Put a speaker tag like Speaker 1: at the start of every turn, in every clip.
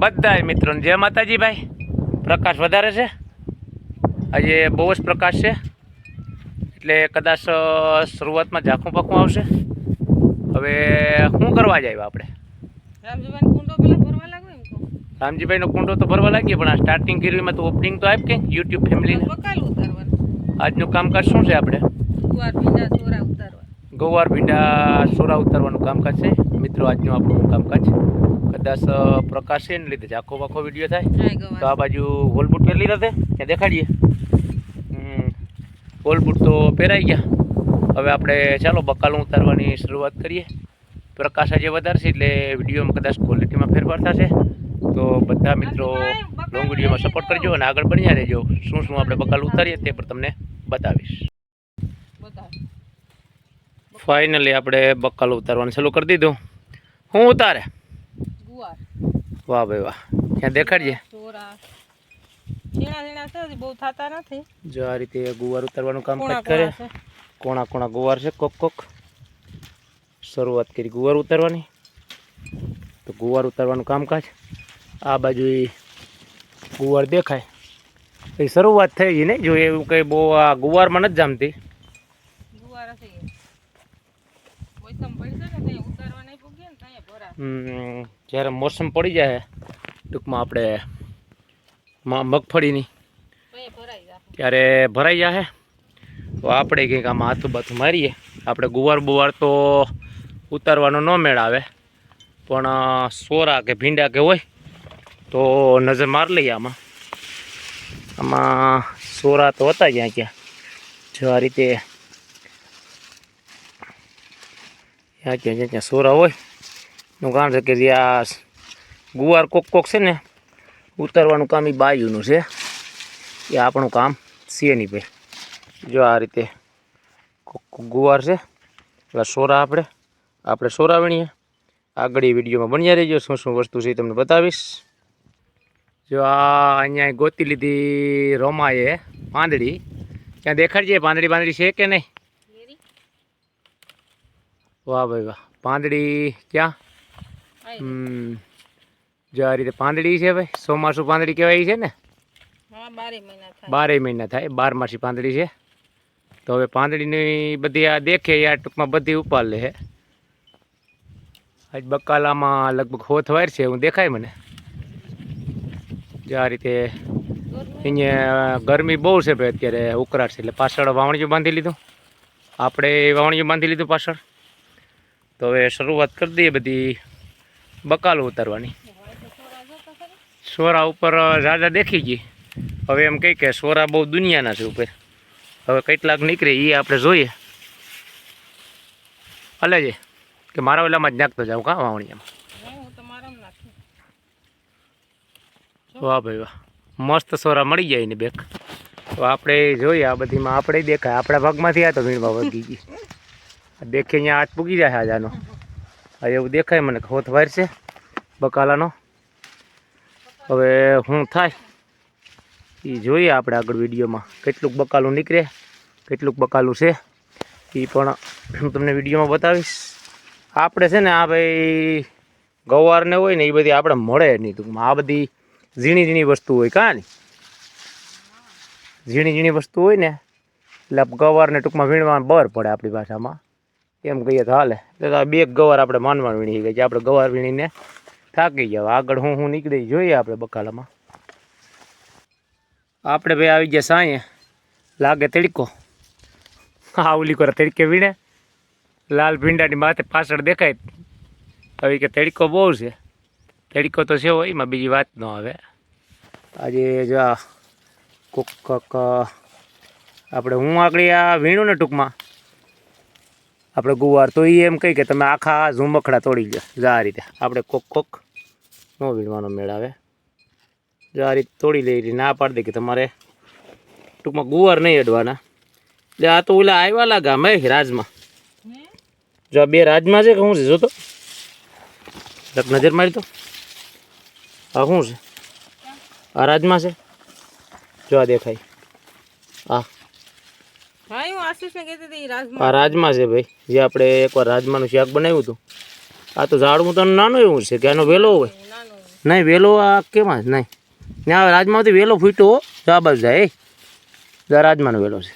Speaker 1: બધા મિત્રોને જય માતાજી ભાઈ. પ્રકાશ વધારે છે? આજે બહુ જ પ્રકાશ છે. એટલે કદાચ શરૂઆતમાં ઝાંખું પાખું આવશે. હવે શું કરવા જાય આપણે?
Speaker 2: રામજીભાઈ કુંડો પેલા ભરવા લાગો
Speaker 1: રામજીભાઈનો કુંડો તો ભરવા લાગીએ પણ આ સ્ટાર્ટિંગ કરવીમાં તો ઓપનિંગ તો આપ કે યુટ્યુબ
Speaker 2: ફેમિલી
Speaker 1: આજનું કામકાજ શું છે આપણે?
Speaker 2: ગોવાર ભીંડા
Speaker 1: સોરા ઉતારવાનું કામકાજ છે? મિત્રો આજનું આપણું કામકાજ કદાચ પ્રકાશ છે ને લીધે આખો પાખો વીડિયો થાય. તો આ બાજુ વોલબૂટ પહેરી લીધા ત્યાં દેખાડીએ. વોલબૂટ તો પહેરાઈ ગયા. હવે આપણે ચાલો બકાલું ઉતારવાની શરૂઆત કરીએ. પ્રકાશ આજે વધારશે એટલે વિડીયોમાં કદાચ ક્વોલિટીમાં ફેરફાર થશે. તો બધા મિત્રો લોંગ વિડીયોમાં સપોર્ટ કરજો અને આગળ બન્યા રહેજો. શું શું આપણે બકાલ ઉતારીએ તે પણ તમને બતાવીશ. ફાઇનલી આપણે બકાલ ઉતારવાનું ચાલુ કરી દીધું. હું ઉતારે?
Speaker 2: ગુવાર.
Speaker 1: વાહ ભાઈ વાહ. ત્યાં
Speaker 2: દેખાડજે? બહુ થતા નથી.
Speaker 1: જો આ રીતે ગુવાર ઉતારવાનું કામ કરે.
Speaker 2: કોણા
Speaker 1: કોણા ગુવાર છે કોક કોક. શરૂઆત કરી ગુવાર ઉતારવાની. તો ગુવાર ઉતારવાનું કામકાજ. આ બાજુ એ ગુવાર દેખાય. એ શરૂઆત થઈ ગઈ નહીં જો એવું કંઈ બહુ આ ગુવારમાં નથી જામતી
Speaker 2: ગુવાર હશે એ વૈસમ પડશે ને ત્યાં ઉતારવા નહીં પૂગીએ ને ત્યાં ભરા
Speaker 1: હમ, જ્યારે મોસમ પડી જાય, ટૂંકમાં આપણે મગફળીની ત્યારે ભરાઈ જાય તો આપણે કંઈક આમાં હાથું બાથું મારીએ. આપણે ગુવાર બુવાર તો ઉતારવાનો ન મેળ આવે, પણ સોરા કે ભીંડા કે હોય, તો નજર માર લઈએ આમાં. આમાં સોરા તો હતા જ્યાં ક્યાં. જો આ રીતે ક્યાં ક્યાં, જ્યાં ક્યાં સોરા હોય એનું કારણ છે કે જે આ ગુવાર કોક કોક છે ને ઉતારવાનું કામ એ બાયુનું છે. એ આપણું કામ છે નહીં ભાઈ જો આ રીતે ગુવાર છે એટલે સોરા આપણે આપણે સોરા વીણીએ. આગળ એ વિડીયોમાં બન્યા રહેજો શું શું વસ્તુ છે એ તમને બતાવીશ. જો આ અહીંયા ગોતી લીધી રોમાએ પાંદડી. ત્યાં દેખાડજે પાંદડી પાંદડી છે કે નહીં? વાહ ભાઈ વાહ. પાંદડી ક્યાં? હમ. જો આ રીતે પાંદડી છે ભાઈ ચોમાસું પાંદડી કહેવાય છે ને?
Speaker 2: બારે મહિના થાય.
Speaker 1: બાર માસી બારમાસી પાંદડી છે. તો હવે પાંદડીની બધી આ દેખે આ ટૂંકમાં બધી ઉપાડ લે આજ બકાલામાં લગભગ હોથ વાર છે હું દેખાય મને. જે આ રીતે અહીંયા ગરમી બહુ છે ભાઈ અત્યારે ઉકળાટ છે એટલે પાછળ વાવણીયું બાંધી લીધું. આપણે વાવણીયું બાંધી લીધું પાછળ. તો હવે શરૂઆત કરી દઈએ બધી. બકાલો ઉતારવાની. સોરા ઉપર રાજા દેખી ગઈ. હવે એમ કહી કે સોરા બહુ દુનિયાના છે ઉપર. હવે કેટલાક નીકળે એ આપણે જોઈએ. અલે જે, કે મારા ઓલામાં જ નાખતો જાઉં કાં વાવણીયામાં? વાહ ભાઈ વાહ. મસ્ત સોરા મળી જાય ને બેક. તો આપણે જોઈએ, આ બધીમાં આપણે દેખાય. આપણા ભાગમાંથી આ તો વીણવા વગી ગઈ. દેખી અહીંયા હાથ પૂગી જાય આજ આનો આ એવું દેખાય મને હોથ વાર છે બકાલાનો. હવે શું થાય એ જોઈએ આપણે આગળ વિડીયોમાં કેટલુંક બકાલું નીકળે, કેટલુંક બકાલું છે. એ પણ હું તમને વિડીયોમાં બતાવીશ. આપણે છે ને આ ભાઈ ગવારને હોય ને એ બધી આપણે મળે નહીં ટૂંકમાં. આ બધી ઝીણી ઝીણી વસ્તુ હોય કાં ઝીણી ઝીણી વસ્તુ હોય ને એટલે ગવારને ટૂંકમાં વીણવા બર પડે આપણી ભાષામાં. એમ કહીએ તો હાલે. એટલે બે ગવાર આપણે માનવાનું વીણી ગયા આપણે ગવાર વીણીને થાકી ગયા. આગળ હું હું નીકળી જોઈએ આપણે બકાલામાં. આપણે ભાઈ આવી ગયા સાંયે. લાગે તડકો. હા ઓલી કરે તડકે વીણે. લાલ ભીંડાની માથે પાછળ દેખાય. હવે કે તડકો બહુ છે. તડકો તો છે હોય, એમાં બીજી વાત ન આવે. આજે જો કોક આપણે હું આગળ આ વીણું ને ટૂંકમાં. આપણે ગુવાર તો એ એમ કહી કે તમે આખા ઝુમખડા તોડી લો જ આ રીતે. આપણે કોક કોક ન વીણવાનો મેળ આવે. જો આ રીતે તોડી લઈ ના પાડી દે કે તમારે ટૂંકમાં ગુવાર નહીં અડવાના. એટલે આ તો ઓલા આવ્યા લાગા મેં રાજમાં. જો આ બે રાજમાં છે કે શું છે? જો તો. નજર મારી તો. આ શું છે? આ રાજમાં છે? જો આ દેખાય. આ
Speaker 2: હા હું આશીષને કહેતી હતી ઈ રાજમાં
Speaker 1: આ રાજમા છે ભાઈ. જે આપણે એકવાર રાજમાનું શાક બનાવ્યું હતું. આ તો ઝાડવું તો નાનું એવું છે કે આનો વેલો હોય? નહીં વેલો આ કેમાં જ નહીં. ત્યાં રાજમાંથી વેલો ફૂટ્યો જા બાજુ જાય એ. જા રાજમાનો વેલો છે.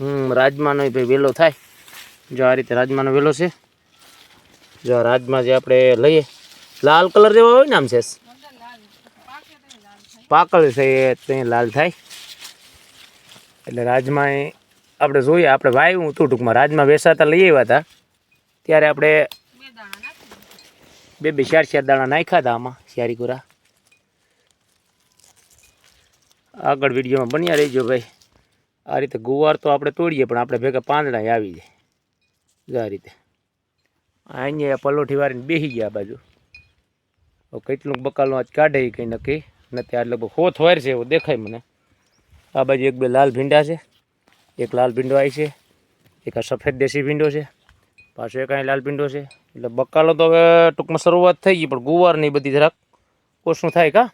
Speaker 1: હમ રાજમાનો ભાઈ વેલો થાય. જો આ રીતે રાજમાનો વેલો છે. જો આ રાજમા જે આપણે લઈએ લાલ કલર જેવા હોય ને આમ છે
Speaker 2: તો
Speaker 1: પાકળ છે એ ત્યાં લાલ થાય. એટલે રાજમાં આપણે જોઈએ, આપણે વાવ્યું હતું ટૂંકમાં. રાજમાં વેસાતા લઈ આવ્યા હતા. ત્યારે આપણે
Speaker 2: બે
Speaker 1: બે ચાર ચાર દાણા નાખ્યા હતા આમાં શિયારી કુરા આગળ વિડીયોમાં બન્યા રહીજો ભાઈ. આ રીતે ગુવાર તો આપણે તોડીએ, પણ આપણે ભેગા પાંદડા આવી જાય. આ રીતે. અહીંયા પલોઠી વાળીને બેસી ગયા આ બાજુ. કેટલું બકાલનું આજ કાઢે કંઈ નક્કી. નથી આ લગભગ હોથ વાર છે એવું દેખાય મને. આ બાજુ એક બે લાલ ભીંડા છે એક લાલ ભીંડો આવી છે એક આ સફેદ દેશી ભીંડો છે પાછો એક અહીં લાલ ભીંડો છે. એટલે બકાલો તો હવે ટૂંકમાં શરૂઆત થઈ ગઈ પણ ગુવારની બધી જરાક ઓછું થાય કા?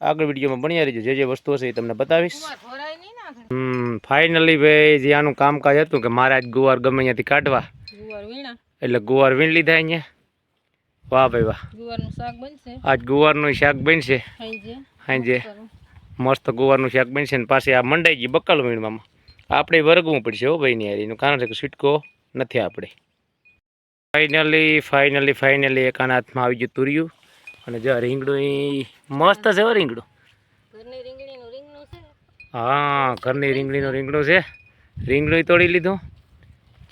Speaker 1: આગળ વિડીયોમાં બન્યા રહીજો જે જે વસ્તુ હશે એ તમને બતાવીશ. હમ ફાઇનલી ભાઈ જે આનું કામકાજ હતું કે મારે આજ ગુવાર ગમે ત્યાંથી કાઢવા એટલે ગુવાર વીણ લીધા અહીંયા. વાહ ભાઈ વાહ.
Speaker 2: ગુવારનું શાક બનશે?
Speaker 1: આજ ગુવારનું શાક બનશે.
Speaker 2: કરું.
Speaker 1: મસ્ત ગુવારનું શાક બનશે ને પાસે આ મંડાઈ ગઈ બકાલો વીણવામાં આપણે વરગવું પડશે હો ભાઈ હારીનું કારણ છે કે છૂટકો નથી આપણે. ફાઇનલી ફાઇનલી ફાઇનલી એકાના હાથમાં આવી ગયું તુર્યું. અને જો રીંગણું એ મસ્ત છે હો રીંગણું. હા ઘરની રીંગણીનું રીંગણું છે. રીંગણું તોડી લીધું.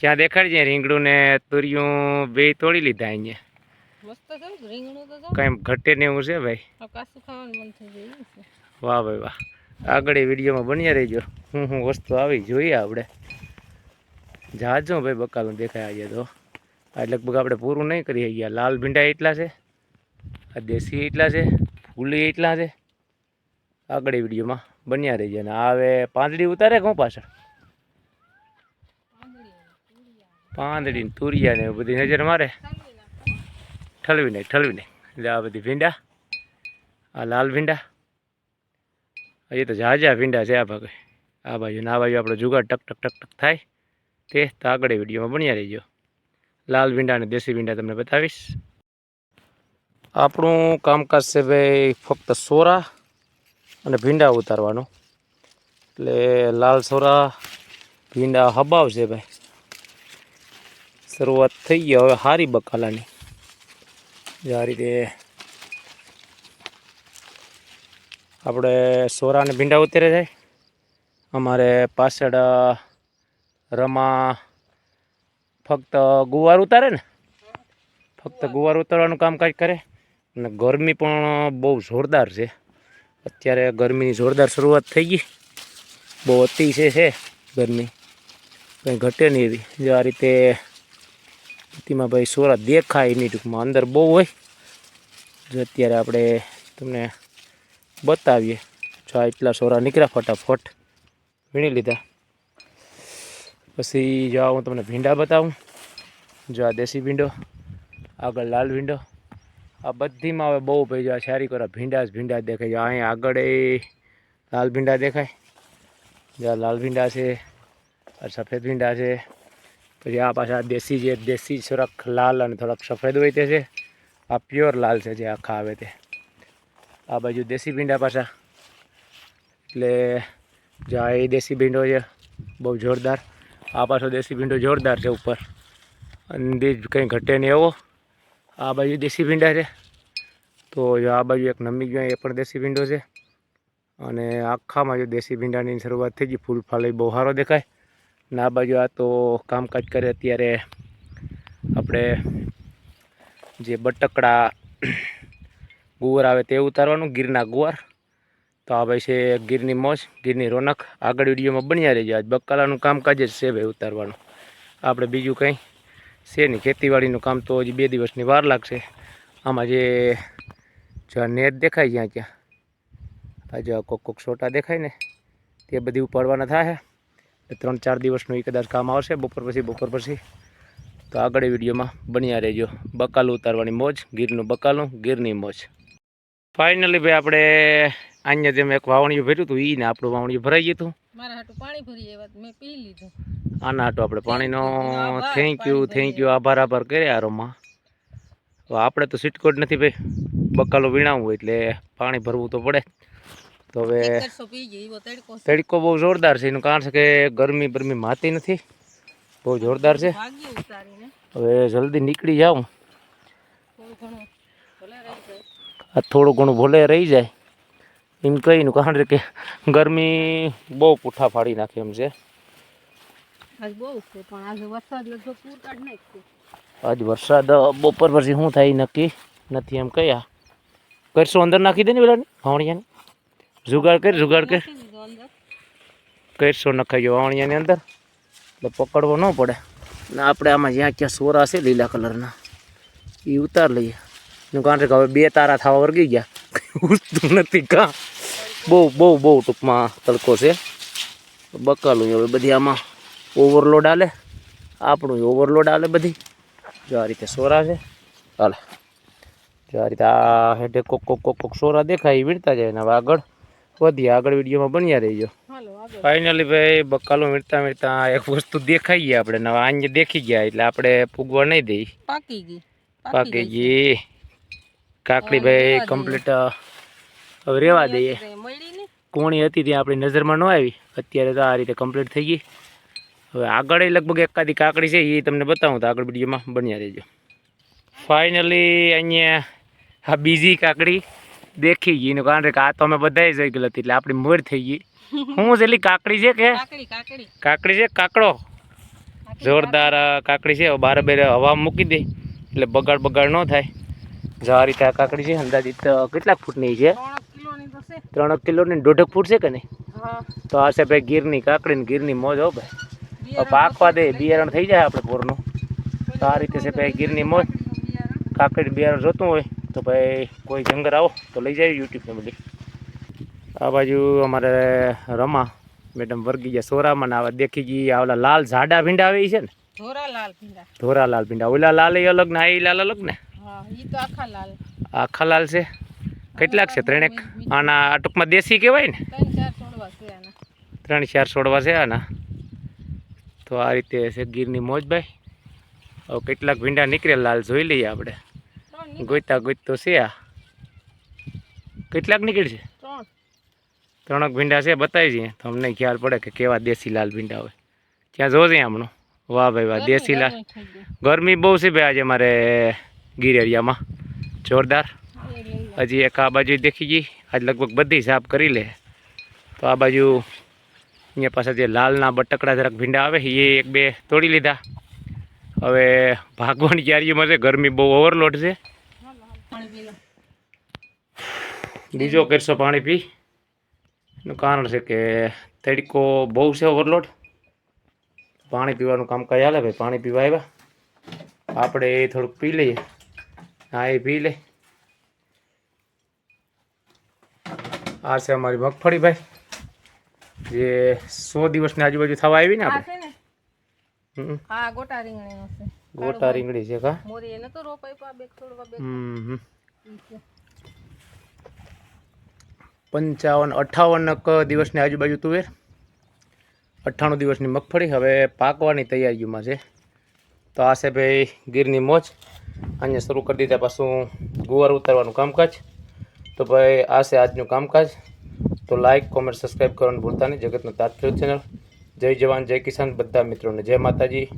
Speaker 1: ક્યાં દેખાડજે રીંગણું ને તુર્યું બે તોડી લીધા અહીંયા. કાંઈ ઘટે ને એવું છે ભાઈ. વાહ ભાઈ વાહ. આગળ એ વિડીયોમાં બન્યા રહીજો. હું હું વસ્તુ આવી જોઈએ આપણે. જાજો ભાઈ બકાલું દેખાય આજે તો. આ લગભગ આપણે પૂરું નહીં કરી ગયા લાલ ભીંડા એટલા છે. આ દેશી એટલા છે. ફૂલી એટલા છે. આગળ વિડીયોમાં બન્યા રહીજો. અને આવે પાંદડી ઉતારે કહું પાછળ? પાંદડી ને તુરિયા ને બધી નજર મારે. ઠલવી નહીં ઠલવી નહીં. એટલે આ બધી ભીંડા, આ લાલ ભીંડા હજી તો ઝાઝા ભીંડા છે આ ભાગે. આ બાજુ ના બાજુ આપણો જુગાડ ટક ટક ટક ટક થાય. તે તો આગળ વિડીયોમાં બન્યા રહીજો. લાલ ભીંડા અને દેશી ભીંડા તમને બતાવીશ. આપણું કામકાજ છે ભાઈ ફક્ત સોરા અને ભીંડા ઉતારવાનું. એટલે લાલ સોરા, ભીંડા હબાવ છે ભાઈ. શરૂઆત થઈ ગઈ, હવે હારી બકાલાની. જે આ રીતે આપણે સોરા અને ભીંડા ઉતરે જાય અમારે પાછળ રમા ફક્ત ગુવાર ઉતારે ને? ફક્ત ગુવાર ઉતારવાનું કામકાજ કરે. અને ગરમી પણ બહુ જોરદાર છે. અત્યારે ગરમીની જોરદાર શરૂઆત થઈ ગઈ. બહુ અતિશય છે ગરમી. કંઈ ઘટે નહીં એવી. જો આ રીતે તેમાં ભાઈ સોરા દેખાય નહીં ટૂંકમાં. અંદર બહુ હોય. જો અત્યારે આપણે તમને બતાવીએ. જો આ એટલા સોરા નીકળ્યા ફટાફટ. વીણી લીધા. પછી જો હું તમને ભીંડા બતાવું. જો આ દેશી ભીંડો, આગળ લાલ ભીંડો. આ બધીમાં હવે બહુ ભાઈ જો આ સારી કરો ભીંડા જ ભીંડા દેખાય. જો અહીંયા આગળ એ લાલ ભીંડા દેખાય. જો લાલ ભીંડા છે સફેદ ભીંડા છે. પછી આ પાછા દેશી જે દેશી થોડાક લાલ અને થોડાક સફેદ હોય તે છે. આ પ્યોર લાલ છે જે આખા આવે તે. આ બાજુ દેશી ભીંડા પાછા. એટલે જો એ દેશી ભીંડો છે, બહુ જોરદાર. આ પાછો દેશી ભીંડો જોરદાર છે ઉપર. અંદીજ કંઈ ઘટે નહીં એવો. આ બાજુ દેશી ભીંડા છે. તો જો આ બાજુ એક નમી ગયો, એ પણ દેશી ભીંડો છે. અને આખામાં જો દેશી ભીંડાની શરૂઆત થઈ ગઈ, ફૂલ ફાલ બહુ સારો દેખાય. ને આ બાજુ આ તો કામકાજ કરે અત્યારે આપણે જે બટકડા ગુવાર આવે તે ઉતારવાનું, ગીરના ગુવાર તો આ ભાઈ છે ગીરની મોજ, ગીરની રોનક. આગળ વિડીયોમાં બન્યા રહેજો. આજ બકાલાનું કામકાજ જ છે ભાઈ ઉતારવાનું. આપણે બીજું કંઈ છે નહીં. ખેતીવાડીનું કામ તો હજી બે દિવસની વાર લાગશે. આમાં જે નેટ દેખાય જ્યાં ત્યાં. આ કોક કોક છોટા દેખાય ને, તે બધી ઉપાડવાના થાય. ત્રણ ચાર દિવસનું એ કદાચ કામ આવશે, બપોર પછી બપોર પછી. તો આગળ વિડીયોમાં બન્યા રહેજો. બકાલું ઉતારવાની મોજ, ગીરનું બકાલું ગીરની મોજ. ફાઇનલી ભાઈ આપણે અહીંયા જેમ એક વાવણીયું ભર્યું હતું ઈ ને આપણું વાવણીયું ભરાઈ ગયું હતું.
Speaker 2: મારા હાટું પાણી ભરી આવ્યા મેં પી લીધું.
Speaker 1: આના હાટું આપણે પાણીનો થેન્ક યુ થેન્ક યુ આભાર આભાર કર્યા આરોમાં. આપણે તો સીટકોટ નથી ભાઈ બકાલો વીણાવવું હોય એટલે પાણી ભરવું તો પડે. તો હવે
Speaker 2: તડકો
Speaker 1: બહુ જોરદાર છે એનું કારણ છે કે ગરમી બરમી માતી નથી. બહુ જોરદાર છે. હવે જલ્દી નીકળી જાઉં
Speaker 2: થોડું ઘણું ભલે રહી જાય
Speaker 1: આ થોડું ઘણું ભલે રહી જાય. એમ કહીનું કારણ કે ગરમી બહુ પૂઠા ફાડી નાખે એમ છે.
Speaker 2: આજ વરસાદ
Speaker 1: બપોર પછી શું થાય નક્કી નથી એમ કયા. કરશો અંદર નાખી દે ને પેલા વાવણિયાને. જુગાડ કર જુગાડ કર. કરશો નખાઈ ગયો વાવણિયાની અંદર. એટલે પકડવો ન પડે. ને આપણે આમાં જ્યાં ક્યાં સોરા છે લીલા કલરના એ ઉતાર લઈએ. એનું કારણ છે કે હવે બે તારા થવા વર્ગી ગયા. ઉઠતું નથી કાં. બહુ બહુ બહુ ટૂંકમાં તડકો છે. બકાલું હવે બધી આમાં ઓવરલોડ આલે. આપણું ઓવરલોડ આલે બધી. જો આ રીતે સોરા છે. હાલે. જો આ રીતે આ હેઠે કોક કોક કોક કોક સોરા દેખાય એ વીણતા જાય ને હવે આગળ. વધી આગળ વિડીયોમાં બન્યા રહીજો. ફાઇનલી ભાઈ બકાલું વીણતા વીણતા એક વસ્તુ દેખાઈ ગયા આપણે. નવા આંજે દેખી ગયા એટલે આપણે પૂગવા નહીં દઈ.
Speaker 2: પાકી ગઈ.
Speaker 1: પાકી ગઈ. કાકડી ભાઈ કમ્પ્લીટ હવે રેવા દઈએ. કોણી હતી ત્યાં આપણી નજરમાં ન આવી. અત્યારે તો આ રીતે કમ્પ્લીટ થઈ ગઈ. હવે આગળ લગભગ એકાદી કાકડી છે એ તમને બતાવું તો આગળ વિડીયોમાં બન્યા રહેજો. ફાઇનલી અહીંયા આ બીજી કાકડી દેખી ગઈ. એનું કારણ કે આ તો અમે બધાએ જઈ ગયેલા હતી એટલે આપણી મોર થઈ ગઈ. શું છે એટલી કાકડી છે કે?
Speaker 2: કાકડી
Speaker 1: છે? કાકડો. જોરદાર કાકડી છે. બાર બેર હવા મૂકી દે એટલે બગાડ બગાડ ન થાય. જો આ રીતે આ કાકડી છે અંદાજિત કેટલાક ફૂટની છે?
Speaker 2: ત્રણ
Speaker 1: ત્રણ કિલોની દોઢક ફૂટ છે કે નહીં? તો આ છે ભાઈ ગીરની કાકડી ને ગીરની મોજ હો ભાઈ. પાકવા દે બિયારણ થઈ જાય આપણે પોરનું તો આ રીતે છે ભાઈ ગીરની મોજ. કાકડી બિયારણ જોતું હોય તો ભાઈ કોઈ જંગર આવો તો લઈ જાય યુટ્યુબ ફેમિલી. આ બાજુ અમારે રમા મેડમ વર્ગી ગયા સોરામાં ને આવા દેખી ગઈ આવેલા લાલ ઝાડા ભીંડા આવે છે ને?
Speaker 2: ધોરા લાલ ભીંડા.
Speaker 1: ધોરા લાલ ભીંડા. ઓલા લાલ એ અલગ ને આ લાલ અલગ ને?
Speaker 2: આખા લાલ.
Speaker 1: છે? કેટલાક છે? ત્રણેક આના ટૂંકમાં દેશી કહેવાય ને?
Speaker 2: ત્રણ ચાર છોડવા છે આના.
Speaker 1: તો આ રીતે છે ગીરની મોજભાઈ હવે કેટલાક ભીંડા નીકળે લાલ જોઈ લઈએ આપણે.
Speaker 2: ગોઈતા
Speaker 1: ગોઈત ગોઈતો છે આ. કેટલાક નીકળશે
Speaker 2: ત્રણ.
Speaker 1: ત્રણક ભીંડા છે બતાવી જઈએ તો અમને ખ્યાલ પડે કે કેવા દેશી લાલ ભીંડા હોય. ત્યાં જોજે હમણાં વાહ ભાઈ વાહ દેશી લાલ.
Speaker 2: ગરમી
Speaker 1: બહુ છે ભાઈ આજે મારે. ગીર એરિયામાં જોરદાર. હજી એક આ બાજુ દેખી ગઈ. આજ લગભગ બધી સાફ કરી લે. તો આ બાજુ અહીંયા પાસે જે લાલના બટકડા જરાક ભીંડા આવે એ એક બે તોડી લીધા. હવે ભાગવાની ક્યારીઓમાં છે ગરમી બહુ ઓવરલોડ છે. બીજો કરશો પાણી પી. એનું કારણ છે કે તડકો બહુ છે ઓવરલોડ પાણી પીવાનું કામ કઈ હાલે ભાઈ પાણી પીવા આવ્યા. આપણે એ થોડુંક પી લઈએ. હા એ પી લે. આ છે અમારી મગફળી ભાઈ. જે સો દિવસની આજુબાજુ થવા આવી ને આપણે.
Speaker 2: હા ગોટા રીંગણીનો છે.
Speaker 1: ગોટા રીંગણી છે કા?
Speaker 2: મોરી એને તો રોપાઈ પા બે છોડવા બે
Speaker 1: હમ હમ.
Speaker 2: ઈ છે.
Speaker 1: પંચાવન અઠ્ઠાવન ક દિવસની આજુબાજુ તુવેર અઠ્ઠાણું દિવસની મગફળી. હવે પાકવાની તૈયારીઓમાં છે. તો આ છે ભાઈ ગીરની મોજ. અહીંયા શરૂ કરી દીધા પાછું ગુવાર ઉતારવાનું કામકાજ. તો ભાઈ, આ છે આજનું કામકાજ. તો લાઈક કોમેન્ટ સબસ્ક્રાઈબ કરવાનું ભૂલતા નહીં. જગતનો તાત્પર્ય ચેનલ જય જવાન, જય કિસાન. બધા મિત્રોને જય માતાજી.